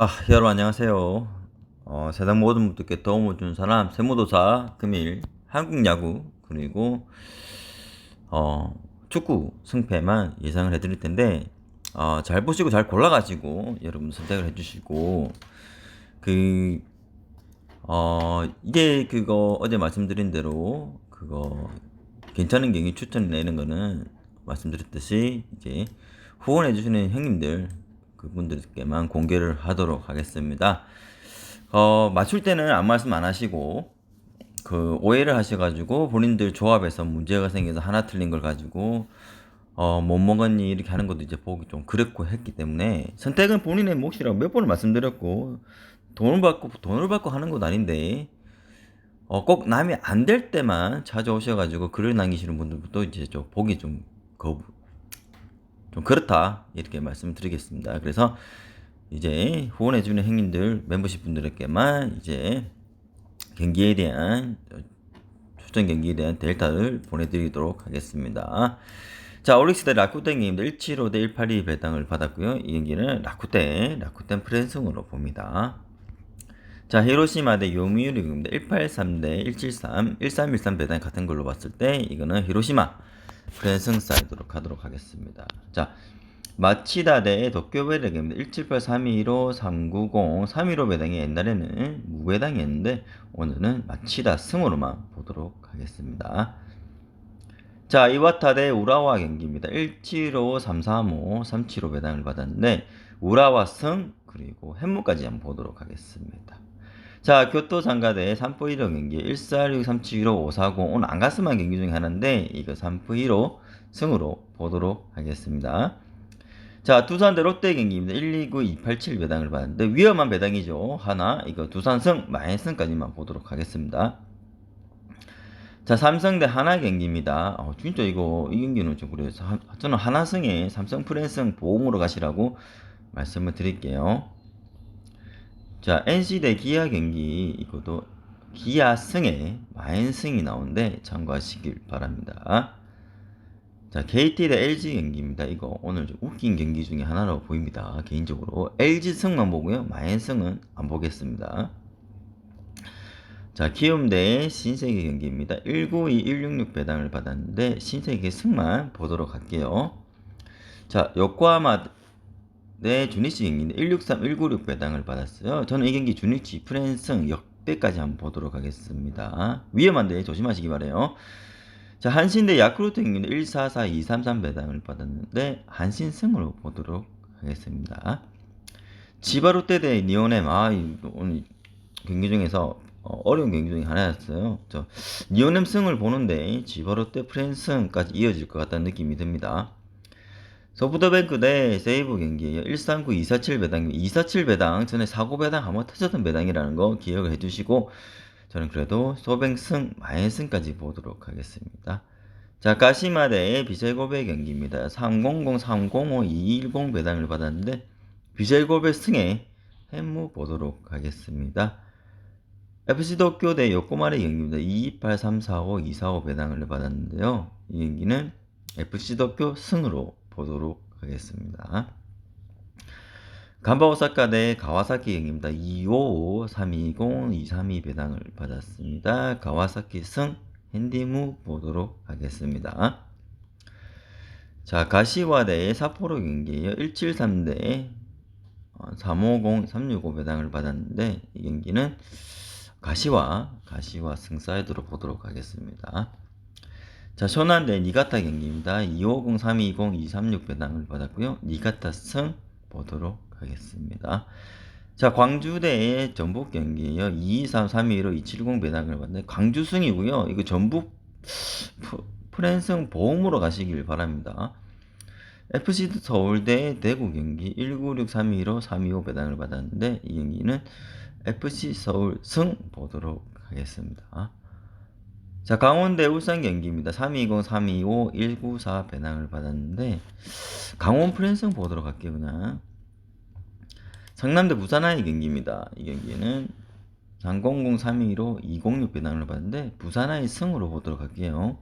아, 여러분 안녕하세요. 어, 세상 모든 분들께 도움을 준 사람, 세무도사, 금일, 한국 야구, 그리고 어, 축구 승패만 예상을 해드릴 텐데, 어, 잘 보시고 잘 골라가지고 여러분 선택을 해주시고, 그, 어, 이게 그거 어제 말씀드린 대로 그거 괜찮은 경기 추천 내는 거는 말씀드렸듯이 이제 후원해 주시는 형님들 그분들께만 공개를 하도록 하겠습니다. 어, 맞출 때는 아무 말씀 안 하시고 그 오해를 하셔가지고 본인들 조합에서 문제가 생겨서 하나 틀린 걸 가지고 어, 못 먹었니 이렇게 하는 것도 이제 보기 좀 그랬고 했기 때문에 선택은 본인의 몫이라고 몇 번을 말씀드렸고 돈을 받고 돈을 받고 하는 것 아닌데 어, 꼭 남이 안 될 때만 찾아오셔가지고 글을 남기시는 분들도 이제 좀 보기 좀 거부 좀 그렇다 이렇게 말씀드리겠습니다. 그래서 이제 후원해주는 행님들 멤버십 분들에게만 이제 경기에 대한 추천 경기에 대한 데이터를 보내드리도록 하겠습니다. 자, 올릭스 대 라쿠텐님들 175 대 182 배당을 받았고요. 이 경기는 라쿠텐, 라쿠텐 프랜승으로 봅니다. 자, 히로시마 대 요미우리 입니다. 183 대 173, 1313 배당 같은 걸로 봤을 때 이거는 히로시마 프랜승 사이드로 가도록 하겠습니다. 자, 마치다 대 도쿄 배당입니다. 178 325 390 315 배당이 옛날에는 무배당이었는데 오늘은 마치다 승으로만 보도록 하겠습니다. 자, 이와타 대 우라와 경기입니다. 175 335 375 배당을 받았는데 우라와 승 그리고 햄무까지 한번 보도록 하겠습니다. 자, 교토 장가대 3포 1호 경기 146 371호 540 오늘 안 갔으면 경기 중에 하나인데 이거 3포 1호 승으로 보도록 하겠습니다. 자, 두산 대 롯데 경기입니다. 129 287 배당을 받았는데 위험한 배당이죠. 하나 이거 두산 승 마이승까지만 보도록 하겠습니다. 자, 삼성 대 하나 경기입니다. 어, 진짜 이거 이 경기는 좀 그래요. 하- 저는 하나승에 삼성 프랜승 보험으로 가시라고 말씀을 드릴게요. 자, NC 대 기아 경기 이것도 기아 승에 마인승이 나오는데 참고하시길 바랍니다. 자, KT 대 LG 경기입니다. 이거 오늘 좀 웃긴 경기 중에 하나라고 보입니다. 개인적으로 LG 승만 보고요. 마인승은 안 보겠습니다. 자, 키움 대 신세계 경기입니다. 192, 166 배당을 받았는데 신세계 승만 보도록 할게요. 자, 요코하마 대 주니치 경기인데 163, 196 배당을 받았어요. 저는 이 경기 주니치 프랜승 역대까지 한번 보도록 하겠습니다. 위험한데 조심하시기 바래요. 자, 한신 대 야쿠르트 경기는 144, 233 배당을 받았는데 한신 승으로 보도록 하겠습니다. 지바롯데 대 니오넴 아, 이- 오늘 경기 중에서 어, 어려운 경기 중에 하나였어요. 저 니오넴 승을 보는데 지바롯데 프랜승까지 이어질 것 같다는 느낌이 듭니다. 소프트뱅크 대 세이브 경기에요. 139, 247 배당, 247 배당 전에 사고 배당 한번 터졌던 배당이라는 거 기억을 해주시고 저는 그래도 소뱅승, 마인승까지 보도록 하겠습니다. 자, 가시마 대 비젤고베 경기입니다. 300, 305, 210 배당을 받았는데 비젤고베 승에 햄무 보도록 하겠습니다. FC 도쿄 대 요코마리 경기입니다. 228, 345, 245 배당을 받았는데요. 이 경기는 FC 도쿄 승으로 보도록 하겠습니다. 간바 오사카 대 가와사키 경기입니다. 255, 320, 232 배당을 받았습니다. 가와사키 승 핸디무 보도록 하겠습니다. 자, 가시와 대 사포로 경기에요. 173대 350, 365 배당을 받았는데 이 경기는 가시와 가시와 승 사이드로 보도록 하겠습니다. 자, 쇼난 대 니가타 경기입니다. 250, 320, 236 배당을 받았고요. 니가타 승 보도록 하겠습니다. 자, 광주 대 전북 경기에요. 223, 321로 270 배당을 받는데 광주 승이고요. 이거 전북 프- 프랜승 보험으로 가시길 바랍니다. FC 서울 대 대구 경기 196, 321로 325 배당을 받았는데 이 경기는 FC 서울 승 보도록 하겠습니다. 자, 강원대 울산 경기입니다. 320, 325, 194 배당을 받았는데 강원 프랜승 보도록 할게요, 그냥. 상남대 부산하의 경기입니다. 이 경기는 300, 322로 206 배당을 받는데 부산하의 승으로 보도록 할게요.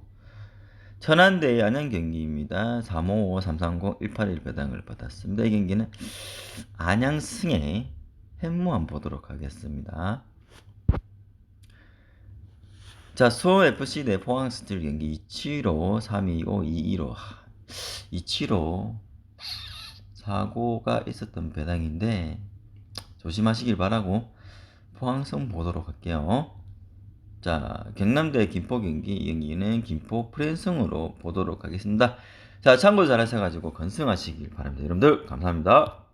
천안대 안양 경기입니다. 355, 330, 181 배당을 받았습니다. 이 경기는 안양 승에 햄무 한번 보도록 하겠습니다. 자, 서울 FC 대 포항 스틸 경기 275, 325, 215. 275 사고가 있었던 배당인데 조심하시길 바라고 포항성 보도록 할게요. 자, 경남대 김포 경기 이 경기는 김포 프랜승으로 보도록 하겠습니다. 자, 참고 잘 하셔가지고 건승하시길 바랍니다. 여러분들 감사합니다.